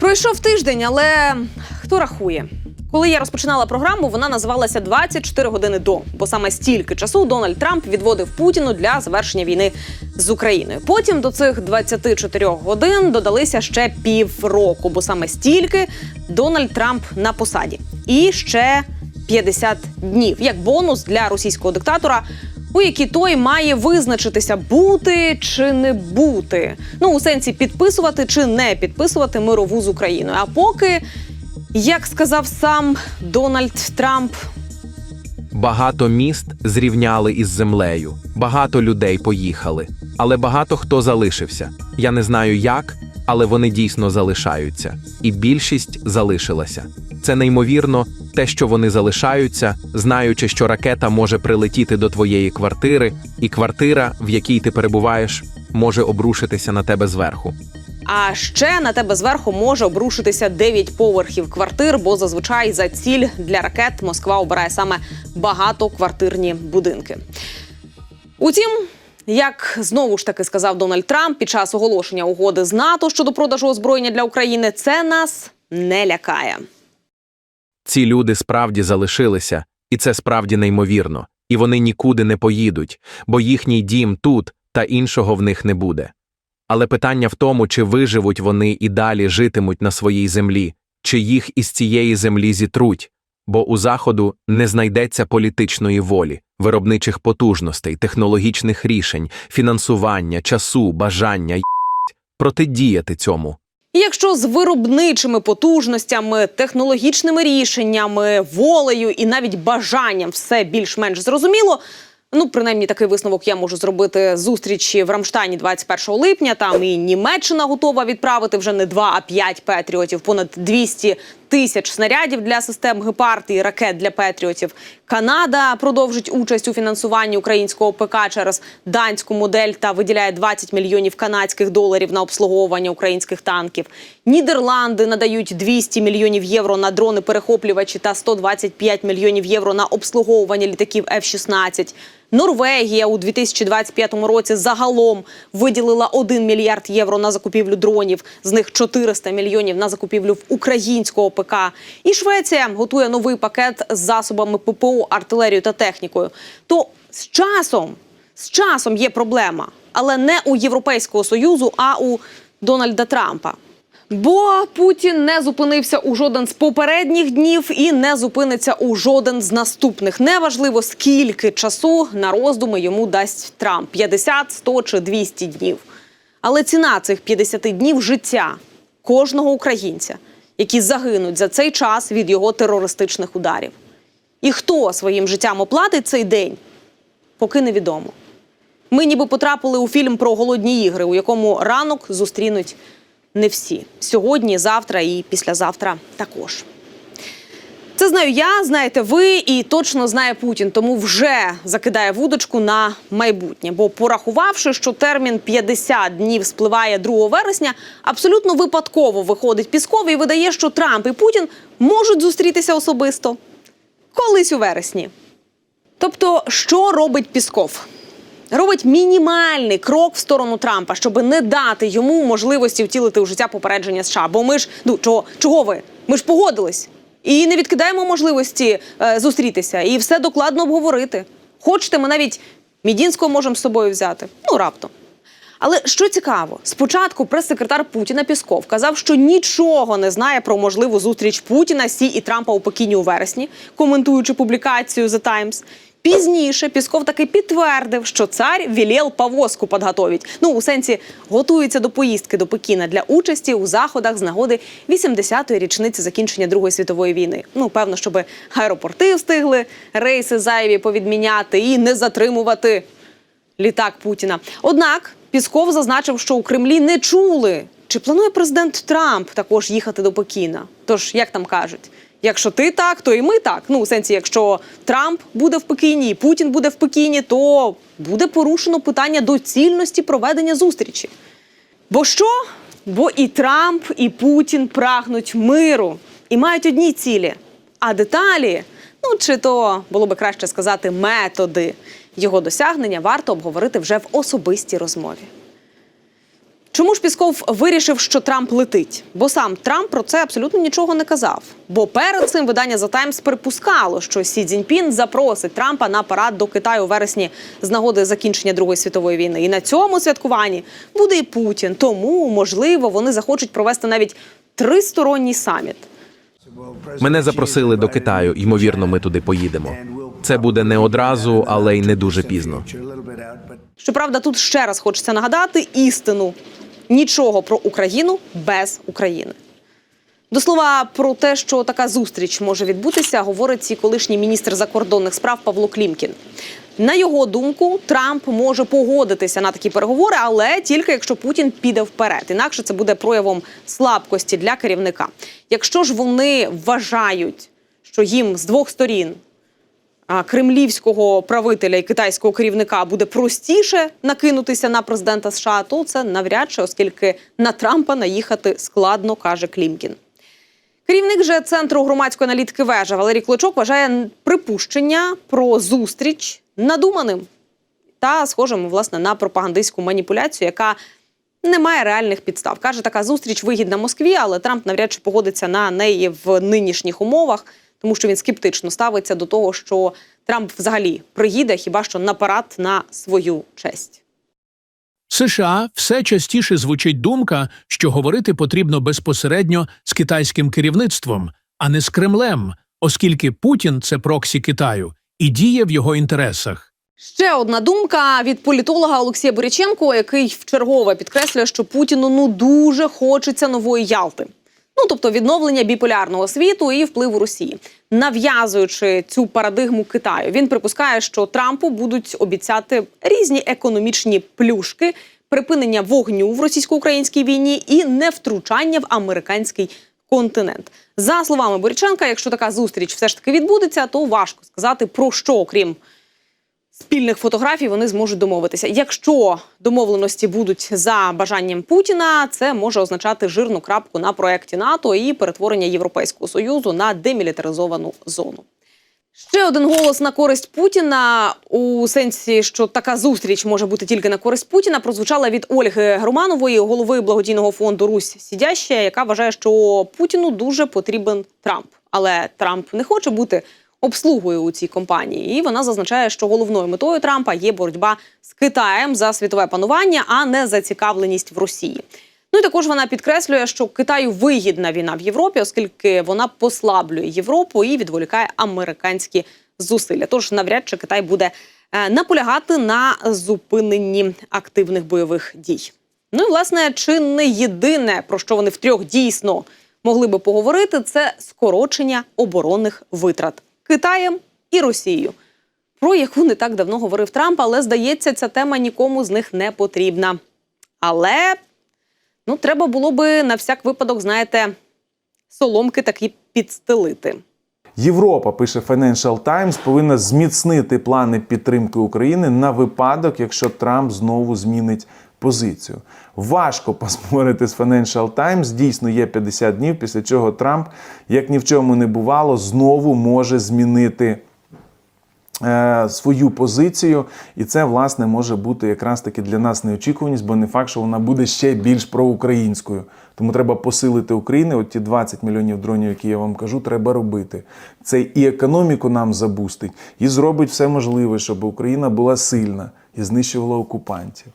Пройшов тиждень, але хто рахує? Коли я розпочинала програму, вона називалася «24 години до, бо саме стільки часу Дональд Трамп відводив Путіну для завершення війни з Україною. Потім до цих 24 годин додалися ще півроку, бо саме стільки Дональд Трамп на посаді. І ще 50 днів як бонус для російського диктатора. У які той має визначитися бути чи не бути, ну у сенсі підписувати чи не підписувати мирову з Україною. А поки, як сказав сам Дональд Трамп, Багато міст зрівняли із землею, багато людей поїхали, але багато хто залишився. Я не знаю як, але вони дійсно залишаються, і більшість залишилася. Це неймовірно, те, що вони залишаються, знаючи, що ракета може прилетіти до твоєї квартири, і квартира, в якій ти перебуваєш, може обрушитися на тебе зверху. а ще на тебе зверху може обрушитися 9 поверхів квартир, бо зазвичай за ціль для ракет Москва обирає саме багатоквартирні будинки. Утім, як знову ж таки сказав Дональд Трамп під час оголошення угоди з НАТО щодо продажу озброєння для України, це нас не лякає. Ці люди справді залишилися, і це справді неймовірно, і вони нікуди не поїдуть, бо їхній дім тут та іншого в них не буде. Але питання в тому, чи виживуть вони і далі житимуть на своїй землі, чи їх із цієї землі зітруть, бо у Заходу не знайдеться політичної волі, виробничих потужностей, технологічних рішень, фінансування, часу, бажання й**ть, протидіяти цьому. І якщо з виробничими потужностями, технологічними рішеннями, волею і навіть бажанням все більш-менш зрозуміло. Ну, принаймні, такий висновок я можу зробити зустрічі в Рамштайні 21 липня. Там і Німеччина готова відправити вже не два, а п'ять петріотів, понад 200 тисяч снарядів для систем гепард і ракет для петріотів. Канада продовжить участь у фінансуванні українського ПК через данську модель та виділяє 20 мільйонів канадських доларів на обслуговування українських танків. Нідерланди надають 200 мільйонів євро на дрони перехоплювачі та 125 мільйонів євро на обслуговування літаків F-16. Норвегія у 2025 році загалом виділила 1 мільярд євро на закупівлю дронів, з них 400 мільйонів на закупівлю в українського ПК. І Швеція готує новий пакет з засобами ППО, артилерією та технікою. То з часом, з часом є проблема, але не у Європейського союзу, а у Дональда Трампа. Бо Путін не зупинився у жоден з попередніх днів і не зупиниться у жоден з наступних. Неважливо, скільки часу на роздуми йому дасть Трамп 50, 100 чи 200 днів. Але ціна цих 50 днів життя кожного українця, які загинуть за цей час від його терористичних ударів. І хто своїм життям оплатить цей день, поки невідомо. Ми ніби потрапили у фільм про голодні ігри, у якому ранок зустрінуть не всі сьогодні, завтра і післязавтра також. Це знаю я, знаєте ви, і точно знає Путін, тому вже закидає вудочку на майбутнє. Бо порахувавши, що термін 50 днів спливає 2 вересня, абсолютно випадково виходить Пісков і видає, що Трамп і Путін можуть зустрітися особисто колись у вересні. Тобто, що робить Пісков? Робить мінімальний крок в сторону Трампа, щоб не дати йому можливості втілити у життя попередження США. Бо ми ж ну чого, чого ви? Ми ж погодились і не відкидаємо можливості е, зустрітися і все докладно обговорити. Хочете, ми навіть Мідінського можемо з собою взяти. Ну раптом. Але що цікаво, спочатку прес-секретар Путіна Пісков казав, що нічого не знає про можливу зустріч Путіна, Сі і Трампа у Пекіні у вересні, коментуючи публікацію The Times. Пізніше Пісков таки підтвердив, що цар велел повозку підготовить. Ну у сенсі готується до поїздки до Пекіна для участі у заходах з нагоди 80-ї річниці закінчення Другої світової війни. Ну певно, щоб аеропорти встигли рейси зайві повідміняти і не затримувати літак Путіна. Однак Пісков зазначив, що у Кремлі не чули, чи планує президент Трамп також їхати до Пекіна. Тож, як там кажуть, якщо ти так, то і ми так. Ну, у сенсі, якщо Трамп буде в Пекіні, і Путін буде в Пекіні, то буде порушено питання доцільності проведення зустрічі. Бо що? Бо і Трамп, і Путін прагнуть миру і мають одні цілі. А деталі, ну чи то було би краще сказати, методи його досягнення варто обговорити вже в особистій розмові. Чому ж Пісков вирішив, що Трамп летить? Бо сам Трамп про це абсолютно нічого не казав. Бо перед цим видання The Times припускало, що Сі Цзіньпін запросить Трампа на парад до Китаю у вересні з нагоди закінчення Другої світової війни. І на цьому святкуванні буде і Путін. Тому, можливо, вони захочуть провести навіть тристоронній саміт. Мене запросили до Китаю, ймовірно, ми туди поїдемо. Це буде не одразу, але й не дуже пізно. Щоправда, тут ще раз хочеться нагадати істину: нічого про Україну без України. До слова про те, що така зустріч може відбутися, говорить і колишній міністр закордонних справ Павло Клімкін. На його думку, Трамп може погодитися на такі переговори, але тільки якщо Путін піде вперед. Інакше це буде проявом слабкості для керівника. Якщо ж вони вважають, що їм з двох сторін кремлівського правителя і китайського керівника буде простіше накинутися на президента США, то це навряд чи, оскільки на Трампа наїхати складно, каже Клімкін. Керівник же центру громадської аналітики вежа Валерій Клочок вважає припущення про зустріч надуманим та схожим власне на пропагандистську маніпуляцію, яка не має реальних підстав. Каже, така зустріч вигідна Москві, але Трамп навряд чи погодиться на неї в нинішніх умовах, тому що він скептично ставиться до того, що Трамп взагалі приїде хіба що на парад на свою честь. США все частіше звучить думка, що говорити потрібно безпосередньо з китайським керівництвом, а не з Кремлем, оскільки Путін це проксі Китаю і діє в його інтересах. Ще одна думка від політолога Олексія Боряченко, який вчергове підкреслює, що Путіну ну дуже хочеться нової Ялти. Ну тобто відновлення біполярного світу і впливу Росії, нав'язуючи цю парадигму Китаю. Він припускає, що Трампу будуть обіцяти різні економічні плюшки, припинення вогню в російсько-українській війні і невтручання в американський континент. За словами Боряченка, якщо така зустріч все ж таки відбудеться, то важко сказати про що, окрім спільних фотографій вони зможуть домовитися. Якщо домовленості будуть за бажанням Путіна, це може означати жирну крапку на проєкті НАТО і перетворення Європейського союзу на демілітаризовану зону. Ще один голос на користь Путіна у сенсі, що така зустріч може бути тільки на користь Путіна, прозвучала від Ольги Громанової, голови благодійного фонду Русь Сідяща, яка вважає, що Путіну дуже потрібен Трамп. Але Трамп не хоче бути обслугою у цій компанії. І вона зазначає, що головною метою Трампа є боротьба з Китаєм за світове панування, а не зацікавленість в Росії. Ну і також вона підкреслює, що Китаю вигідна війна в Європі, оскільки вона послаблює Європу і відволікає американські зусилля. Тож навряд чи Китай буде е, наполягати на зупиненні активних бойових дій. Ну і власне, чи не єдине про що вони втрьох дійсно могли би поговорити, це скорочення оборонних витрат Китаєм і Росією, про яку не так давно говорив Трамп, але здається, ця тема нікому з них не потрібна. Але ну, треба було би на всяк випадок, знаєте, соломки такі підстелити. Європа, пише Financial Times, повинна зміцнити плани підтримки України на випадок, якщо Трамп знову змінить позицію. Важко поспорити з Financial Times. Дійсно, є 50 днів, після чого Трамп, як ні в чому не бувало, знову може змінити. е, Свою позицію, і це власне може бути якраз таки для нас неочікуваність, бо не факт, що вона буде ще більш проукраїнською. Тому треба посилити Україну. От ті 20 мільйонів дронів, які я вам кажу, треба робити. Це і економіку нам забустить, і зробить все можливе, щоб Україна була сильна і знищувала окупантів.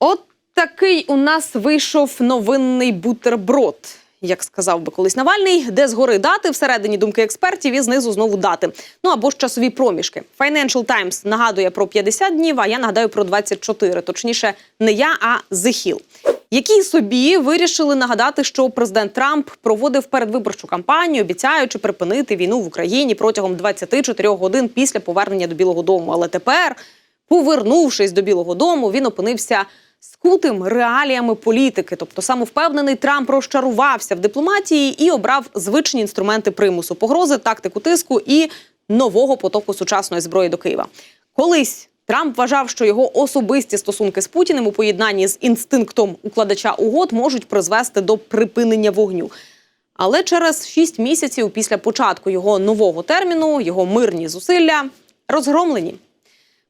От такий у нас вийшов новинний бутерброд, як сказав би колись Навальний, де згори дати всередині думки експертів і знизу знову дати. Ну або ж часові проміжки. Financial Times нагадує про 50 днів, а я нагадаю про 24. Точніше, не я, а Hill. Які собі вирішили нагадати, що президент Трамп проводив передвиборчу кампанію, обіцяючи припинити війну в Україні протягом 24 годин після повернення до Білого Дому. Але тепер, повернувшись до Білого Дому, він опинився скутим реаліями політики. Тобто самовпевнений Трамп розчарувався в дипломатії і обрав звичні інструменти примусу, погрози, тактику тиску і нового потоку сучасної зброї до Києва. Колись Трамп вважав, що його особисті стосунки з Путіним у поєднанні з інстинктом укладача угод можуть призвести до припинення вогню. Але через шість місяців після початку його нового терміну його мирні зусилля розгромлені.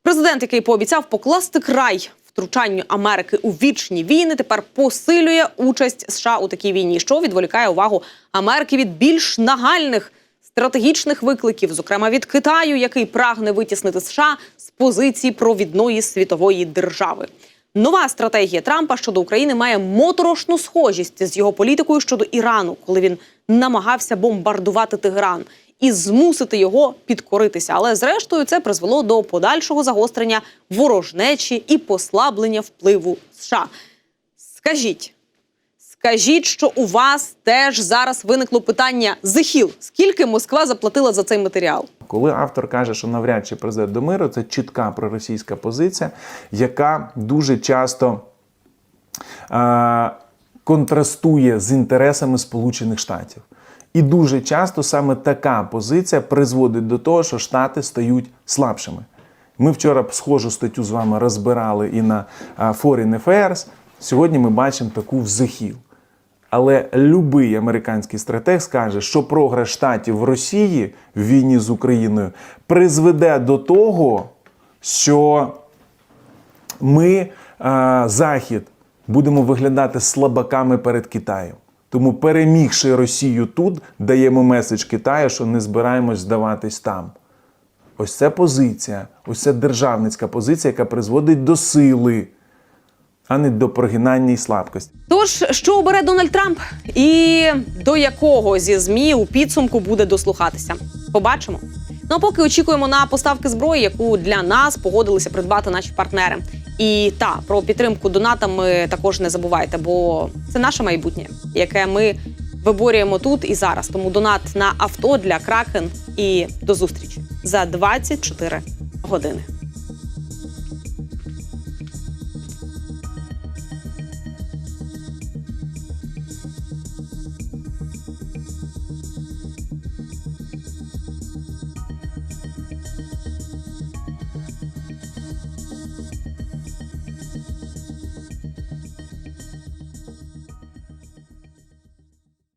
Президент, який пообіцяв покласти край втручанню Америки у вічні війни тепер посилює участь США у такій війні, що відволікає увагу Америки від більш нагальних стратегічних викликів, зокрема від Китаю, який прагне витіснити США з позиції провідної світової держави. Нова стратегія Трампа щодо України має моторошну схожість з його політикою щодо Ірану, коли він намагався бомбардувати Тегеран і змусити його підкоритися. Але зрештою це призвело до подальшого загострення ворожнечі і послаблення впливу США. Скажіть, скажіть, що у вас теж зараз виникло питання Зехіл. Скільки Москва заплатила за цей матеріал? Коли автор каже, що навряд чи призведе до миру, це чітка проросійська позиція, яка дуже часто е, контрастує з інтересами Сполучених Штатів. І дуже часто саме така позиція призводить до того, що Штати стають слабшими. Ми вчора схожу статтю з вами розбирали і на Foreign Affairs. Сьогодні ми бачимо таку в захіл. Але любий американський стратег скаже, що програш штатів в Росії в війні з Україною призведе до того, що ми, Захід, будемо виглядати слабаками перед Китаєм. Тому, перемігши Росію тут, даємо меседж Китаю, що не збираємось здаватись там. Ось це позиція, ось це державницька позиція, яка призводить до сили, а не до прогинання і слабкості. Тож, що обере Дональд Трамп, і до якого зі змі у підсумку буде дослухатися? Побачимо. Ну а поки очікуємо на поставки зброї, яку для нас погодилися придбати наші партнери. І та про підтримку донатами також не забувайте, бо це наше майбутнє, яке ми виборюємо тут і зараз. Тому донат на авто для кракен і до зустрічі за 24 години.